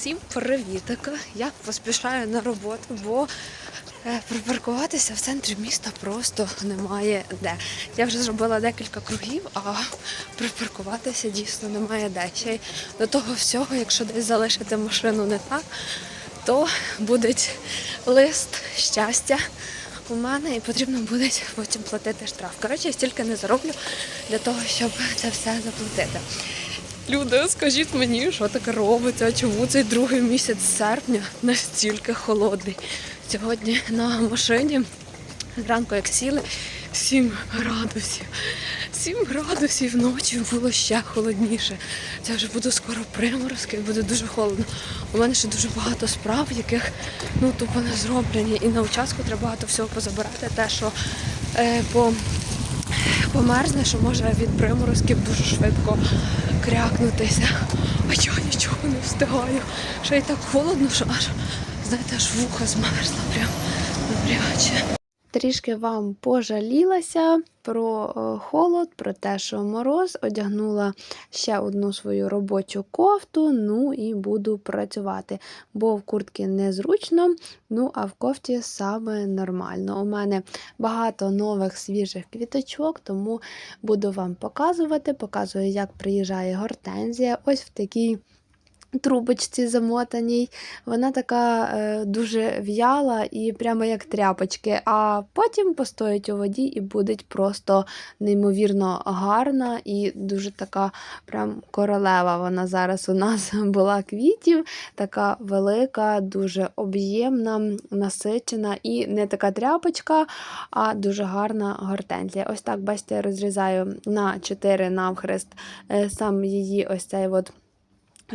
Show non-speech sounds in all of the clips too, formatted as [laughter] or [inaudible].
Всім привітика! Я поспішаю на роботу, бо е, припаркуватися в центрі міста просто немає де. Я вже зробила декілька кругів, а припаркуватися дійсно немає де. Ще й до того всього, якщо десь залишити машину не так, то буде лист щастя у мене і потрібно буде потім платити штраф. Коротше, я стільки не зароблю для того, щоб це все заплатити. Люди, скажіть мені, що таке робиться? Чому цей другий місяць серпня настільки холодний? Сьогодні на машині зранку, як сіли, 7 градусів. 7 градусів ночі було ще холодніше. Це вже буде скоро приморозки, буде дуже холодно. У мене ще дуже багато справ, яких ну тупо не зроблені. І на участку треба багато всього позабирати. Те, що е, по померзне, що може від приморозків дуже швидко крякнутися. А я нічого не встигаю. Ще й так холодно, що аж, знаєте, аж вуха змерзла прям добряче. Трішки вам пожалілася про е, холод, про те, що мороз, одягнула ще одну свою робочу кофту, ну і буду працювати, бо в куртці незручно, ну а в кофті саме нормально. У мене багато нових свіжих квіточок, тому буду вам показувати. Показую, як приїжджає гортензія. Ось в такій трубочці замотаній. Вона така е, дуже в'яла і прямо як тряпочки, а потім постоїть у воді і буде просто неймовірно гарна і дуже така прям королева. Вона зараз у нас [laughs] була квітів, така велика, дуже об'ємна, насичена і не така тряпочка, а дуже гарна гортензія. Ось так, бачите, я розрізаю на 4 навхрест е, сам її ось цей от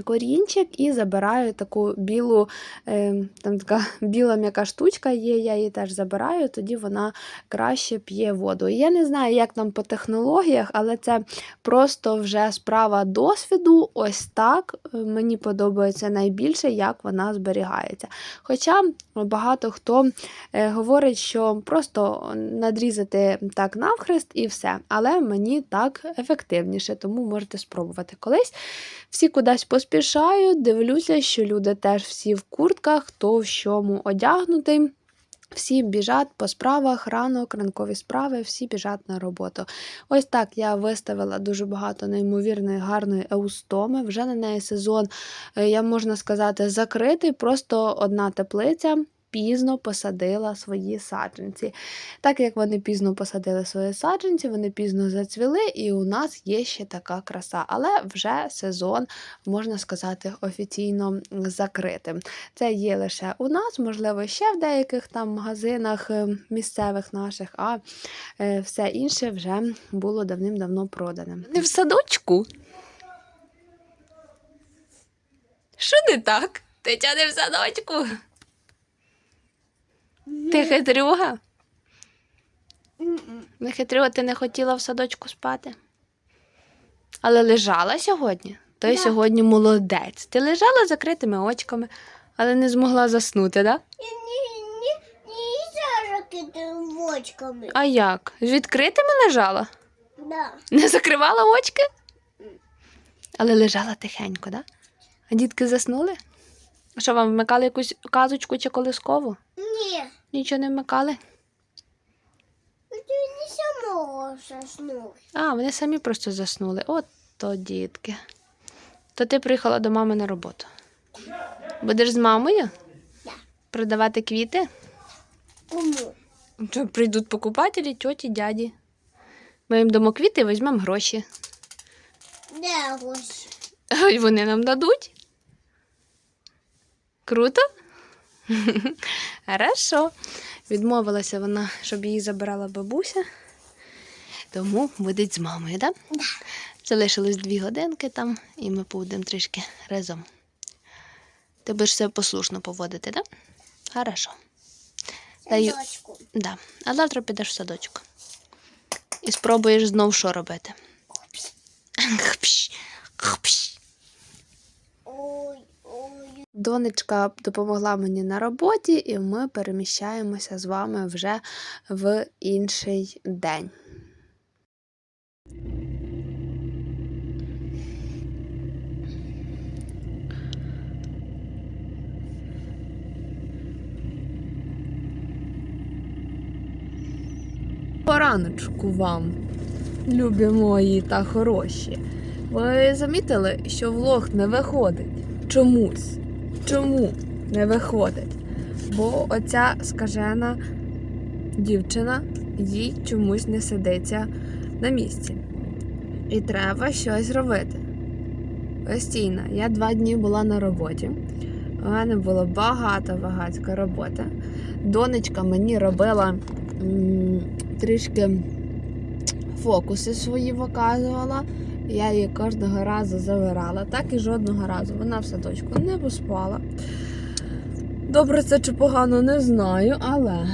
корінчик і забираю таку білу, е, там така [laughs] біла м'яка штучка є, я її теж забираю, тоді вона краще п'є воду. Я не знаю, як там по технологіях, але це просто вже справа досвіду. Ось так е, мені подобається найбільше, як вона зберігається. Хоча багато хто е, говорить, що просто надрізати так навхрест і все. Але мені так ефективніше, тому можете спробувати колись. Всі кудись поспішають, дивлюся, що люди теж всі в куртках, хто в чому одягнутий. Всі біжать по справах, ранок, ранкові справи, всі біжать на роботу. Ось так я виставила дуже багато неймовірної гарної еустоми. Вже на неї сезон, е, я можна сказати, закритий, просто одна теплиця. Пізно посадила свої саджанці. Так як вони пізно посадили свої саджанці, вони пізно зацвіли, і у нас є ще така краса. Але вже сезон, можна сказати, офіційно закритим. Це є лише у нас, можливо, ще в деяких там магазинах е, місцевих наших, а е, все інше вже було давним-давно продане. Не в садочку. Що не так? Тетя не в садочку. Ти хитрюга? Не хитрюга, ти не хотіла в садочку спати. Але лежала сьогодні. Той Да. сьогодні молодець. Ти лежала з закритими очками, але не змогла заснути, так? Да? Вочками. А як? З відкритими лежала? Да. Не закривала очки? Але лежала тихенько, так? Да? А дітки заснули? Що вам вмикали якусь казочку чи колискову? Не, Нічого не вмикали? ты не сама заснуть. А, вони самі просто заснули. От то дітки. То ти приїхала до мами на роботу. Будеш з мамою? Да. Продавати квіти? Кому? Що, прийдуть покупателі, тьоті, дяді. Ми їм дамо квіти і візьмемо гроші. Да, гусь. І вони нам дадуть. Круто? [laughs] Хорошо. Відмовилася вона, щоб її забирала бабуся. Тому буде з мамою, так? Да? Залишилось дві годинки там, і ми будемо трішки разом. Ти будеш себе послушно поводити, так? Да? Хорошо. Даю. Да. А завтра підеш в садочок. І спробуєш знов що робити. Хпш, хпш. Донечка допомогла мені на роботі, і ми переміщаємося з вами вже в інший день. Пораночку вам, любі мої та хороші. Ви замітили, що влог не виходить чомусь. Чому не виходить? Бо оця скажена дівчина їй чомусь не сидиться на місці. І треба щось робити. Постійно. Я два дні була на роботі. У мене було багато багатька роботи. Донечка мені робила м, трішки фокуси свої показувала. Я її кожного разу завирала, так і жодного разу. Вона в садочку не поспала. Добре, це чи погано, не знаю, але,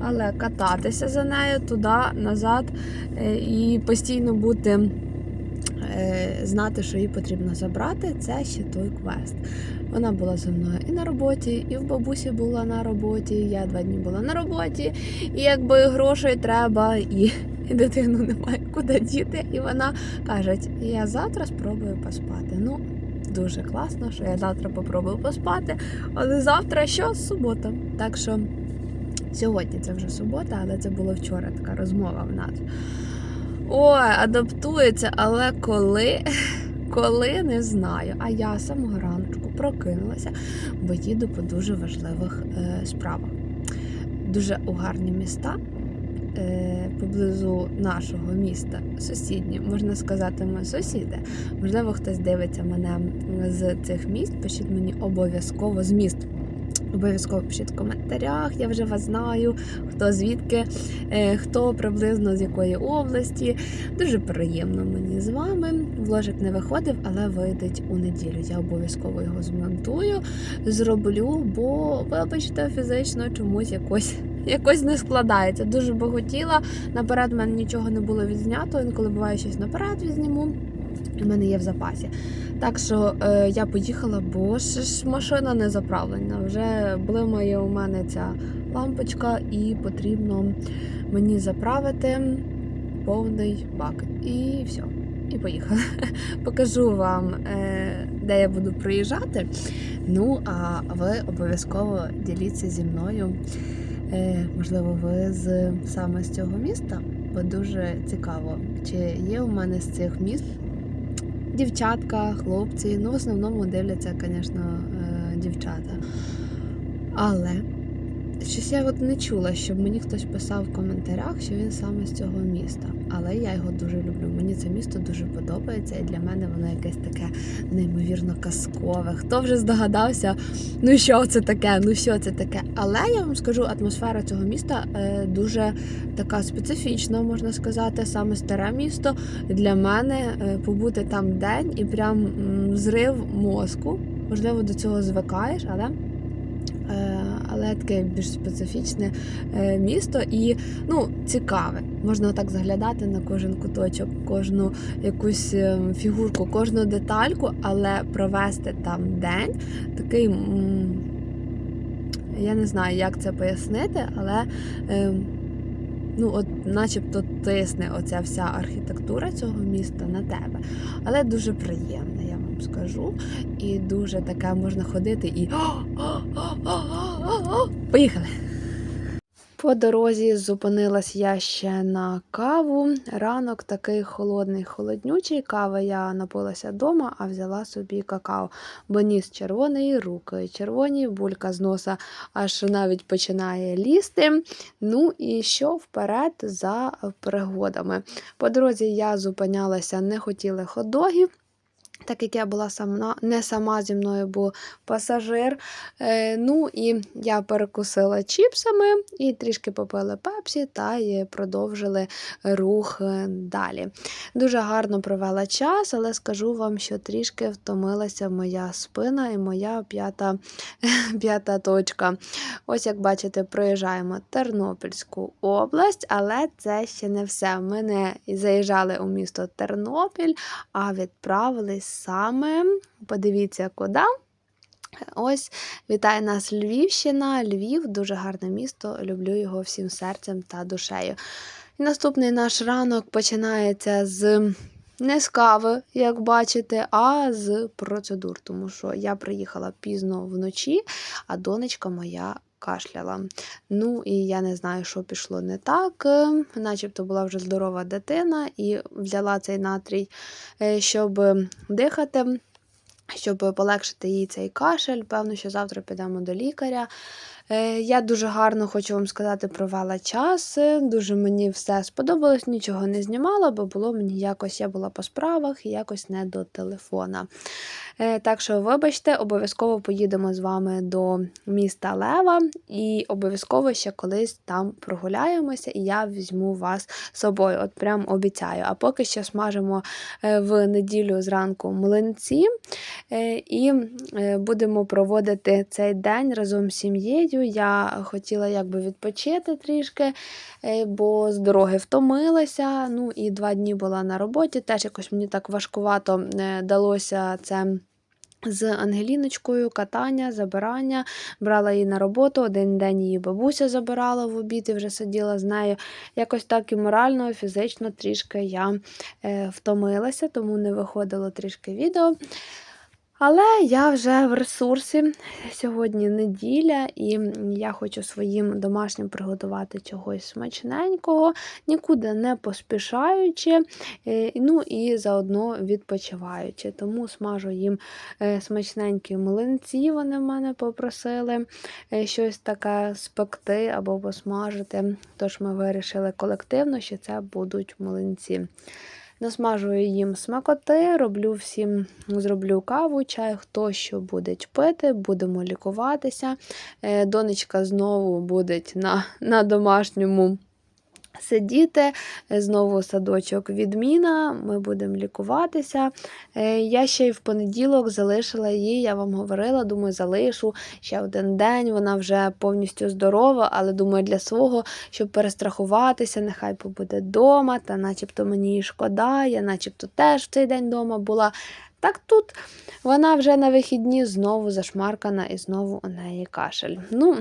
але кататися за нею туди, назад е, і постійно бути, е, знати, що її потрібно забрати, це ще той квест. Вона була зі мною і на роботі, і в бабусі була на роботі. Я два дні була на роботі, і якби грошей треба, і, і дитину немає куди діти. І вона каже: я завтра спробую поспати. Ну, дуже класно, що я завтра попробую поспати. Але завтра що? Субота. Так що сьогодні це вже субота, але це було вчора така розмова в нас. Ой, адаптується, але коли, [laughs] коли не знаю. А я самого раночку прокинулася, бо їду по дуже важливих е, справах. Дуже у гарні міста. Е, Поблизу нашого міста, сусідні, можна сказати, ми сусіди. Можливо, хтось дивиться мене з цих міст. Пишіть мені обов'язково з міст. Обов'язково пишіть в коментарях, я вже вас знаю, хто звідки, е, хто приблизно з якої області. Дуже приємно мені з вами. Вложик не виходив, але вийде у неділю. Я обов'язково його змонтую, зроблю, бо, вибачте, фізично чомусь якось. Якось не складається. Дуже би хотіла. Наперед в мене нічого не було відзнято. Інколи буває щось наперед відзніму. У мене є в запасі. Так що е, я поїхала, бо ж машина не заправлена. Вже блимає у мене ця лампочка, і потрібно мені заправити повний бак. І все. І поїхала. [laughs] Покажу вам, е, де я буду проїжджати. Ну, а ви обов'язково діліться зі мною. Е, можливо, ви з саме з цього міста, бо дуже цікаво, чи є у мене з цих міст дівчатка, хлопці. Ну, в основному дивляться, звісно, е, дівчата. Але щось я от не чула, щоб мені хтось писав в коментарях, що він саме з цього міста. Але я його дуже люблю. Мені це місто дуже подобається, і для мене воно якесь таке неймовірно казкове. Хто вже здогадався, ну що це таке, ну що це таке. Але я вам скажу, атмосфера цього міста е, дуже така специфічна, можна сказати, саме старе місто. Для мене е, побути там день і прям зрив мозку. Можливо, до цього звикаєш, але, але таке більш специфічне е, місто і ну, цікаве. Можна так заглядати на кожен куточок, кожну якусь е, фігурку, кожну детальку, але провести там день такий. Я не знаю, як це пояснити, але е, ну, от начебто тисне оця вся архітектура цього міста на тебе. Але дуже приємне, я вам скажу. І дуже таке можна ходити і. Поїхали! По дорозі зупинилась я ще на каву. Ранок такий холодний, холоднючий. Кава я напилася вдома, а взяла собі какао. Бо ніс червоний, руки червоні, булька з носа аж навіть починає лізти. Ну і що вперед за пригодами. По дорозі я зупинялася, не хотіла хот-догів. Так як я була сама, не сама зі мною був пасажир. Е, ну і я перекусила чіпсами і трішки попили пепсі та й продовжили рух е, далі. Дуже гарно провела час, але скажу вам, що трішки втомилася моя спина і моя п'ята, [laughs] п'ята точка. Ось, як бачите, проїжджаємо Тернопільську область, але це ще не все. Ми не заїжджали у місто Тернопіль, а відправились саме, подивіться, куди. Ось вітає нас Львівщина. Львів дуже гарне місто. Люблю його всім серцем та душею. І наступний наш ранок починається з не з кави, як бачите, а з процедур. Тому що я приїхала пізно вночі, а донечка моя кашляла. Ну і я не знаю, що пішло не так. Е, Начебто була вже здорова дитина і взяла цей натрій, е, щоб дихати. Щоб полегшити їй цей кашель, певно, що завтра підемо до лікаря. Е, Я дуже гарно хочу вам сказати, провела час. Дуже мені все сподобалось, нічого не знімала, бо було мені якось, я була по справах і якось не до телефона. Е, Так що, вибачте, обов'язково поїдемо з вами до міста Лева і обов'язково ще колись там прогуляємося, і я візьму вас з собою. От прям обіцяю. А поки що смажимо е, в неділю зранку млинці. І будемо проводити цей день разом з сім'єю. Я хотіла якби відпочити трішки, е, бо з дороги втомилася. Ну і два дні була на роботі. Теж якось мені так важкувато е, далося це. З Ангеліночкою катання, забирання, брала її на роботу. Один день її бабуся забирала в обід і вже сиділа з нею. Якось так і морально, і фізично трішки я е, втомилася, тому не виходило трішки відео. Але я вже в ресурсі. Сьогодні неділя, і я хочу своїм домашнім приготувати чогось смачненького, нікуди не поспішаючи, е, ну і заодно відпочиваючи. Тому смажу їм е, смачненькі млинці. Вони в мене попросили е, щось таке спекти або посмажити. Тож ми вирішили колективно, що це будуть млинці. Насмажую їм смакоти, роблю всім, зроблю каву, чай, хто що буде пити, будемо лікуватися. Е, Донечка знову буде на, на домашньому сидіти. Е, Знову садочок відміна, ми будемо лікуватися. Е, Я ще й в понеділок залишила її, я вам говорила, думаю, залишу ще один день. Вона вже повністю здорова, але думаю, для свого, щоб перестрахуватися, нехай побуде вдома, та начебто мені її шкода, я начебто теж в цей день вдома була. Так тут вона вже на вихідні знову зашмаркана і знову у неї кашель. Ну,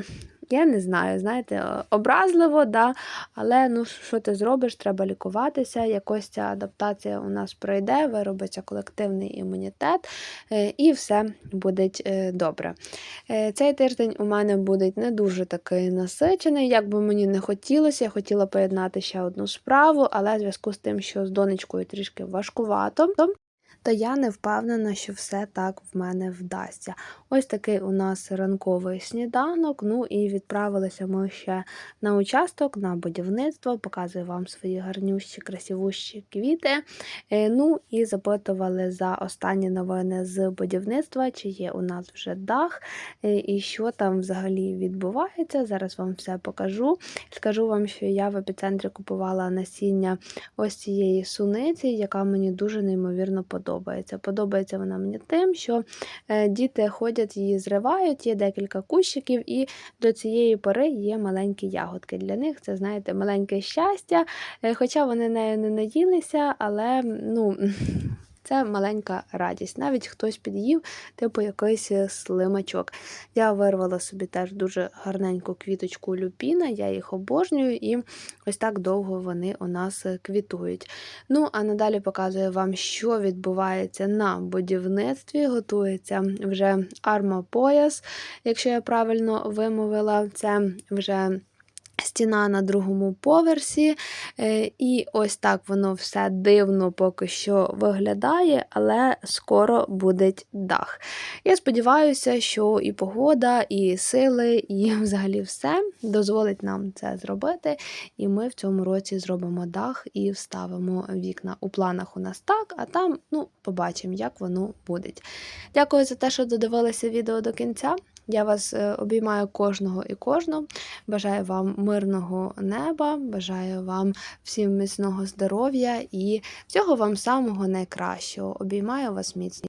я не знаю, знаєте, образливо, да, але ну що ти зробиш, треба лікуватися. Якось ця адаптація у нас пройде, виробиться колективний імунітет, е, і все буде е, добре. Е, Цей тиждень у мене буде не дуже такий насичений, як би мені не хотілося. Я хотіла поєднати ще одну справу, але в зв'язку з тим, що з донечкою трішки важкувато. То я не впевнена, що все так в мене вдасться. Ось такий у нас ранковий сніданок. Ну і відправилися ми ще на участок, на будівництво. Показую вам свої гарнющі, красивущі квіти. Е, Ну і запитували за останні новини з будівництва, чи є у нас вже дах, е, і що там взагалі відбувається. Зараз вам все покажу. Скажу вам, що я в епіцентрі купувала насіння ось цієї суниці, яка мені дуже неймовірно подобається. Подобається вона мені тим, що е, діти ходять, її зривають, є декілька кущиків, і до цієї пори є маленькі ягодки. Для них це, знаєте, маленьке щастя. Е, Хоча вони нею не наїлися, але ну. Це маленька радість. Навіть хтось під'їв, типу якийсь е, слимачок. Я вирвала собі теж дуже гарненьку квіточку люпіна, я їх обожнюю, і ось так довго вони у нас е, квітують. Ну, а надалі показую вам, що відбувається на будівництві. Готується вже армопояс, якщо я правильно вимовила, це вже. Стіна на другому поверсі, е, і ось так воно все дивно поки що виглядає, але скоро буде дах. Я сподіваюся, що і погода, і сили, і [laughs] взагалі все дозволить нам це зробити. І ми в цьому році зробимо дах і вставимо вікна. У планах у нас так, а там ну, побачимо, як воно буде. Дякую за те, що додивилися відео до кінця. Я вас е, обіймаю кожного і кожну. Бажаю вам мирного неба, бажаю вам всім міцного здоров'я і всього вам самого найкращого. Обіймаю вас міцно.